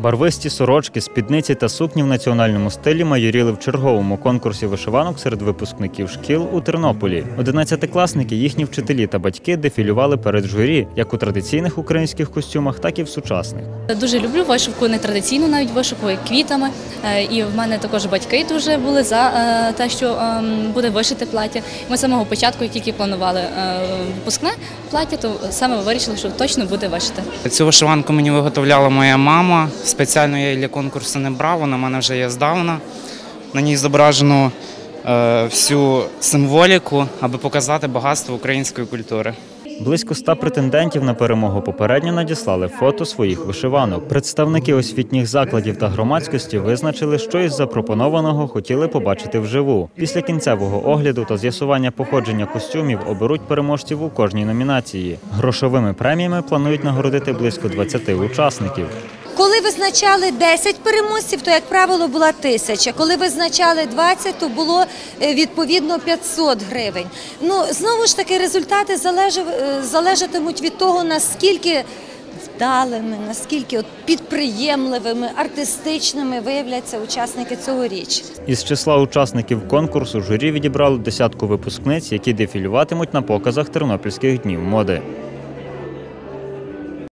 Барвисті сорочки, спідниці та сукні в національному стилі майоріли в черговому конкурсі вишиванок серед випускників шкіл у Тернополі. Одинадцятикласники, їхні вчителі та батьки дефілювали перед журі як у традиційних українських костюмах, так і в сучасних. Дуже люблю вишивку, не традиційну навіть вишивку, як квітами. Е, І в мене також батьки дуже були за е, те, що ем, буде вишити плаття. Ми з самого початку, як тільки планували е, випускне плаття, то саме вирішили, що точно буде вишити. Цю вишиванку мені виготовляла моя мама. Спеціально я її для конкурсу не брав, вона в мене вже є здавна. На ній зображено всю символіку, аби показати багатство української культури. Близько ста претендентів на перемогу попередньо надіслали фото своїх вишиванок. Представники освітніх закладів та громадськості визначили, що із запропонованого хотіли побачити вживу. Після кінцевого огляду та з'ясування походження костюмів оберуть переможців у кожній номінації. Грошовими преміями планують нагородити близько 20 учасників. Коли визначали 10 переможців, то, як правило, була тисяча. Коли визначали 20, то було е, відповідно 500 гривень. Ну, знову ж таки, результати е, залежатимуть від того, наскільки вдалими, наскільки от підприємливими, артистичними виявляться учасники цьогоріч. Із числа учасників конкурсу журі відібрало десятку випускниць, які дефілюватимуть на показах тернопільських днів моди.